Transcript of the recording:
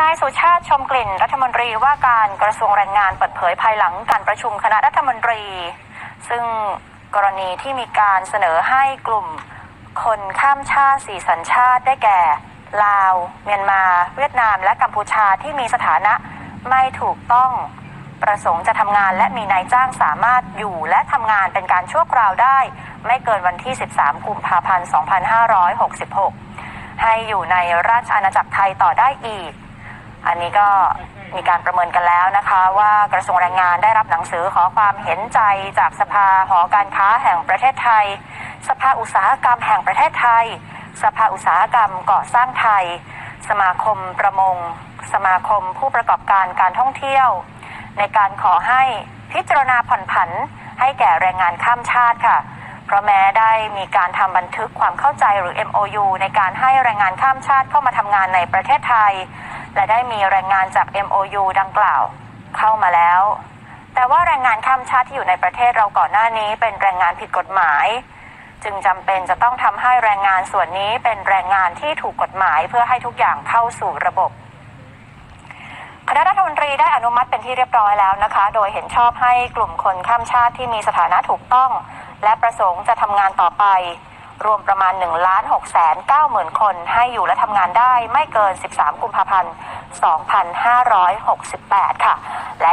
นายสุชาติชมกลิ่นรัฐมนตรีว่าการกระทรวงแรงงานเปิดเผยภายหลังการประชุมคณะรัฐมนตรี ซึ่งกรณีที่มีการเสนอให้กลุ่มคนข้ามชาติสี่สัญชาติได้แก่ ลาว เมียนมา เวียดนาม และกัมพูชาที่มีสถานะไม่ถูกต้อง ประสงค์จะทำงานและมีนายจ้างสามารถอยู่และทำงานเป็นการชั่วคราวได้ ไม่เกินวันที่ 13 กุมภาพันธ์ 2566 ให้อยู่ในราชอาณาจักรไทยต่อได้อีก อันนี้ก็มีการประเมินกันแล้วนะคะว่ากระทรวงแรงงานได้รับหนังสือขอความเห็นใจจากสภาหอการค้าแห่งประเทศไทย สภาอุตสาหกรรมแห่งประเทศไทย สภาอุตสาหกรรมก่อสร้างไทย สมาคมประมง สมาคมผู้ประกอบการการท่องเที่ยว ในการขอให้พิจารณาผ่อนผันให้แก่แรงงานข้ามชาติค่ะ เพราะแม้ได้มีการทำบันทึกความเข้าใจหรือ MOU ในการให้แรงงานข้ามชาติเข้ามาทำงานในประเทศไทย และได้มีแรงงานจาก MOU ดังกล่าว เข้ามาแล้ว แต่ว่าแรงงานข้ามชาติที่อยู่ในประเทศเราก่อนหน้านี้เป็นแรงงานผิดกฎหมาย จึงจำเป็นจะต้องทำให้แรงงานส่วนนี้เป็นแรงงานที่ถูกกฎหมายเพื่อให้ทุกอย่างเข้าสู่ระบบคณะรัฐมนตรีได้อนุมัติเป็นที่เรียบร้อยแล้วนะคะ โดยเห็นชอบให้กลุ่มคนข้ามชาติที่มีสถานะถูกต้อง และประสงค์จะทำงานต่อไป รวมประมาณ1ล้าน6แสน9หมื่นคน ให้อยู่และทำงานได้ไม่เกิน 13 กุมภาพันธ์ 2568 ค่ะ และ